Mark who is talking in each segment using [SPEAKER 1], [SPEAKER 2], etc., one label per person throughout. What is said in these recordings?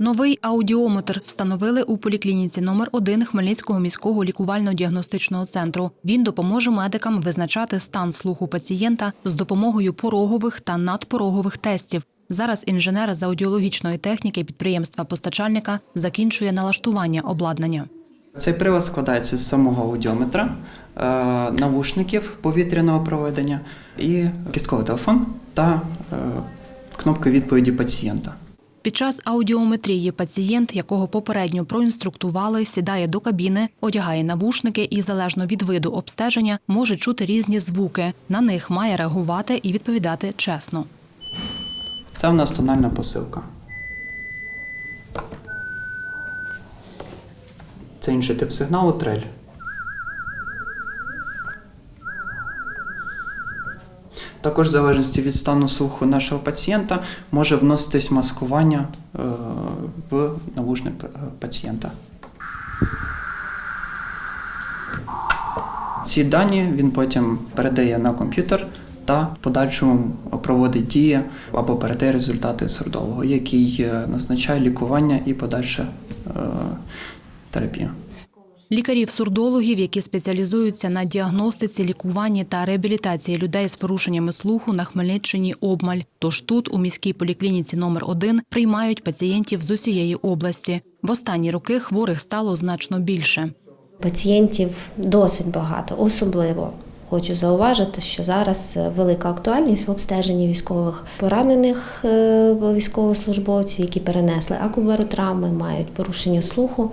[SPEAKER 1] Новий аудіометр встановили у поліклініці номер 1 Хмельницького міського лікувально-діагностичного центру. Він допоможе медикам визначати стан слуху пацієнта з допомогою порогових та надпорогових тестів. Зараз інженер з аудіологічної техніки підприємства постачальника закінчує налаштування обладнання.
[SPEAKER 2] Цей прилад складається з самого аудіометра, е, навушників повітряного проведення і кістковий телефон та е, кнопки відповіді пацієнта.
[SPEAKER 1] Під час аудіометрії пацієнт, якого попередньо проінструктували, сідає до кабіни, одягає навушники і, залежно від виду обстеження, може чути різні звуки. На них має реагувати і відповідати чесно.
[SPEAKER 2] Це у нас тональна посилка. Це інший тип сигналу трель. Також, в залежності від стану слуху нашого пацієнта, може вноситись маскування е, в навушник е, пацієнта. Ці дані він потім передає на комп'ютер та в подальшому проводить дії або передає результати сурдологу, який е, назначає лікування і подальше терапію.
[SPEAKER 1] Лікарів-сурдологів, які спеціалізуються на діагностиці, лікуванні та реабілітації людей з порушеннями слуху на Хмельниччині обмаль. Тож тут, у міській поліклініці номер 1 приймають пацієнтів з усієї області. В останні роки хворих стало значно більше.
[SPEAKER 3] Пацієнтів досить багато, особливо. Хочу зауважити, що зараз е, велика актуальність в обстеженні військових поранених е, військовослужбовців, які перенесли акубаротравми, мають порушення слуху.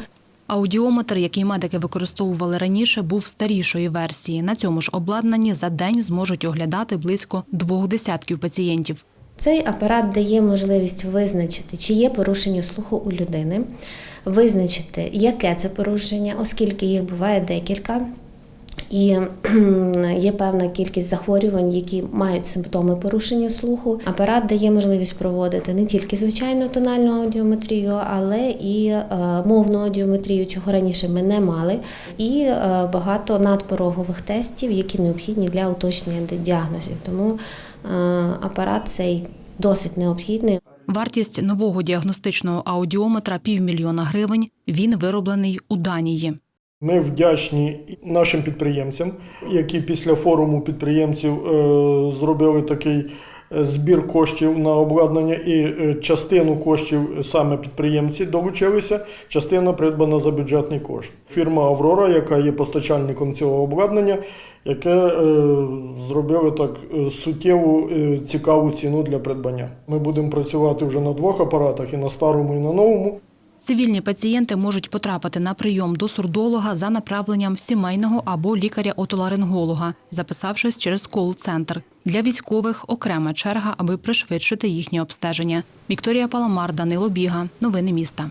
[SPEAKER 1] Аудіометр, який медики використовували раніше, був старішої версії. На цьому ж обладнанні за день зможуть оглядати близько двох десятків пацієнтів.
[SPEAKER 3] Цей апарат дає можливість визначити, чи є порушення слуху у людини, визначити, яке це порушення, оскільки їх буває декілька. І є певна кількість захворювань, які мають симптоми порушення слуху. Апарат дає можливість проводити не тільки звичайну тональну аудіометрію, але і е, мовну аудіометрію, чого раніше ми не мали, і е, багато надпорогових тестів, які необхідні для уточнення діагнозів. Тому е, апарат цей досить необхідний.
[SPEAKER 1] Вартість нового діагностичного аудіометра півмільйона гривень. Він вироблений у Данії.
[SPEAKER 4] Ми вдячні нашим підприємцям, які після форуму підприємців е, зробили такий е, збір коштів на обладнання, і е, частину коштів саме підприємці долучилися, частина придбана за бюджетний кошт. Фірма Аврора, яка є постачальником цього обладнання, яке зробили так суттєву цікаву ціну для придбання. Ми будемо працювати вже на двох апаратах і на старому, і на новому.
[SPEAKER 1] Цивільні пацієнти можуть потрапити на прийом до сурдолога за направленням сімейного або лікаря-отоларинголога, записавшись через кол-центр. Для військових окрема черга, аби пришвидшити їхнє обстеження. Вікторія Паламар, Данило Біга. Новини міста.